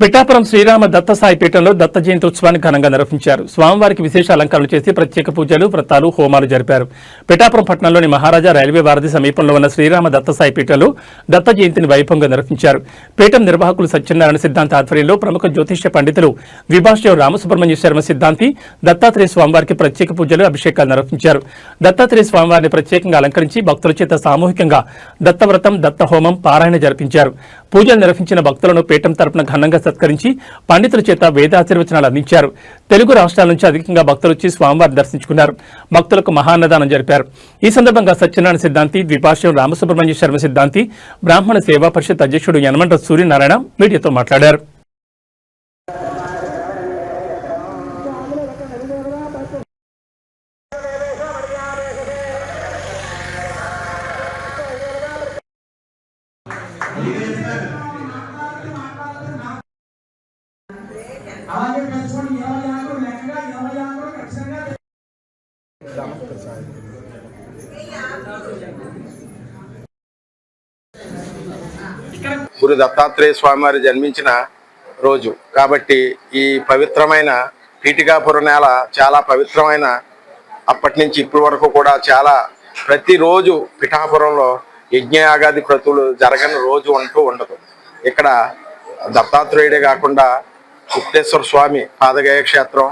పిఠాపురం శ్రీరామ దత్త సాయి పీఠంలో దత్త జయంతి ఉత్సవాన్ని ఘనంగా నిర్వహించారు. స్వామివారికి విశేష అలంకరణలు చేసి ప్రత్యేక పూజలు వ్రతాలు హోమాలు జరిపారు. పిఠాపురం పట్టణంలోని మహారాజా రైల్వే వారధి సమీపంలో ఉన్న శ్రీరామ దత్త సాయి పీఠంలో దత్త జయంతిని వైభవంగా నిర్వహించారు. పీఠం నిర్వాహకులు సత్యనారాయణ సిద్ధాంత ఆధ్వర్యంలో ప్రముఖ జ్యోతిష్య పండితులు విభాష్యం రామసుబ్రహ్మణ్య శర్మ సిద్ధాంతి దత్తాత్రేయ స్వామివారికి ప్రత్యేక పూజలు అభిషేకాలు నిర్వహించారు. దత్తాత్రేయ స్వామివారిని ప్రత్యేకంగా అలంకరించి భక్తుల చేత సామూహికంగా దత్తవ్రతం దత్త హోమం పారాయణ జరిపించారు. పూజలు నిర్వహించిన భక్తులను పీఠం తరపున ఘనంగా సత్కరించి పండితుల చేత వేదాశీర్వచనాలు అందించారు. తెలుగు రాష్ట్రాల నుంచి అధికంగా భక్తులు వచ్చి స్వామివారిని దర్శించుకున్నారు. భక్తులకు మహాన్నదానం జరిపారు. ఈ సందర్భంగా సత్యనారాయణ సిద్ధాంతి ద్విపాశ్యం రామసుబ్రహ్మణ్య శర్మ సిద్ధాంతి బ్రాహ్మణ సేవా పరిషత్ అధ్యక్షుడు యనమంట సూర్యనారాయణ మీడియాతో మాట్లాడారు. అలాగే గురు దత్తాత్రేయ స్వామివారు జన్మించిన రోజు. కాబట్టి ఈ పవిత్రమైన పీఠికాపురం నేల చాలా పవిత్రమైన అప్పటి నుంచి ఇప్పటి వరకు కూడా చాలా ప్రతిరోజు పిఠాపురంలో యజ్ఞయాగాది క్రతువులు జరగని రోజు అంటూ ఉండదు. ఇక్కడ దత్తాత్రేయుడే కాకుండా గుప్తేశ్వర స్వామి పాదగయ క్షేత్రం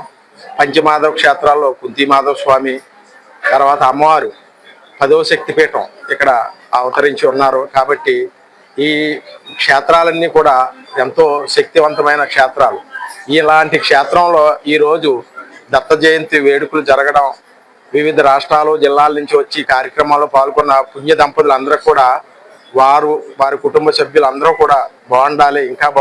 పంచమాధవ క్షేత్రాల్లో కుంతిమాధవ స్వామి తర్వాత అమ్మవారు పదో శక్తిపీఠం ఇక్కడ అవతరించి ఉన్నారు కాబట్టి ఈ క్షేత్రాలన్నీ కూడా ఎంతో శక్తివంతమైన క్షేత్రాలు. ఇలాంటి క్షేత్రంలో ఈరోజు దత్త జయంతి వేడుకలు జరగడం వివిధ రాష్ట్రాలు జిల్లాల నుంచి వచ్చి కార్యక్రమాల్లో పాల్గొన్న పుణ్య దంపతులు అందరూ కూడా వారు వారి కుటుంబ సభ్యులు అందరూ కూడా బాగుండాలి ఇంకా బాగు